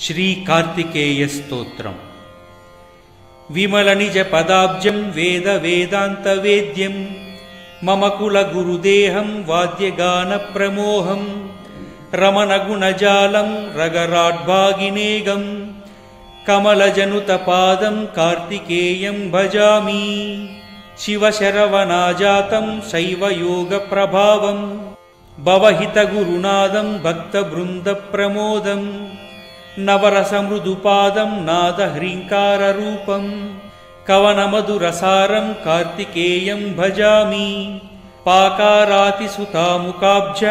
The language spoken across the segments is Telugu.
శ్రీకార్తికేయస్తోత్రం. విమలనిజపదాబ్జం వేద వేదాంతవేద్యం మమ కులగురుదేహం వాద్యగానప్రమోహం రమణగుణజాలం రగరాడ్భాగినేగం కమలజనుతపాదం కార్తికేయం భజామి శివశరవనాజాతం శైవయోగప్రభావం భవహితగురునాదం భక్తబృందప్రమోదం. నవరసమృదుపాదం నాదహ్రీంకారరూపం. కవనమధురసారం కార్తికేయం భజామి. పాకారాతిసుతాముకాబ్జ.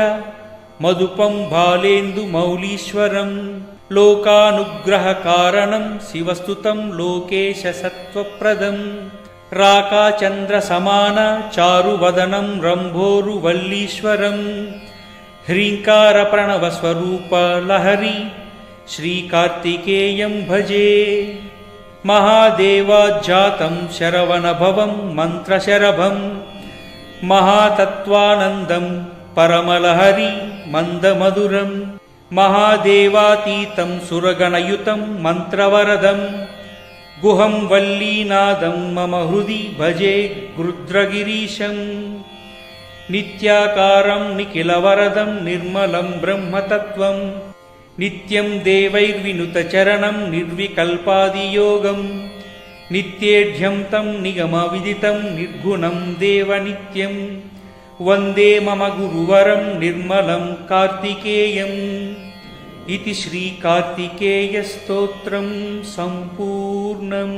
మధుపం బాలేందు మౌలీశ్వరం లోకానుగ్రహకారణం శివస్తుతం లోకేశ సత్వప్రదం రాకాచంద్రసమాన చారువదనం రంభోరువల్లీశ్వరం. హ్రీంకారప్రణవస్వరూప లహరి श्रीकार्तिकेयं भजे। महादेवाज्जातं शरवणभवं मन्त्रशरभं। महातत्त्वानन्दं परमलहरि मन्दमधुरं। महादेवातीतं सुरगणयुतं मन्त्रवरदं। गुहं वल्लीनादं मम हृदि भजे गुरुद्रगिरीशं नित्याकारं निखिलवरदं निर्मलं ब्रह्मतत्त्वम्। నిత్యం దేవైర్వినుతచరణం నిర్వికల్పాదియోగం. నిత్యేఢ్యం తం నిగమవిదితం నిర్గుణం దేవ నిత్యం వందే మమ గురువరం నిర్మలం కార్తికేయం. ఇది శ్రీకార్తికేయస్తోత్రం సంపూర్ణం.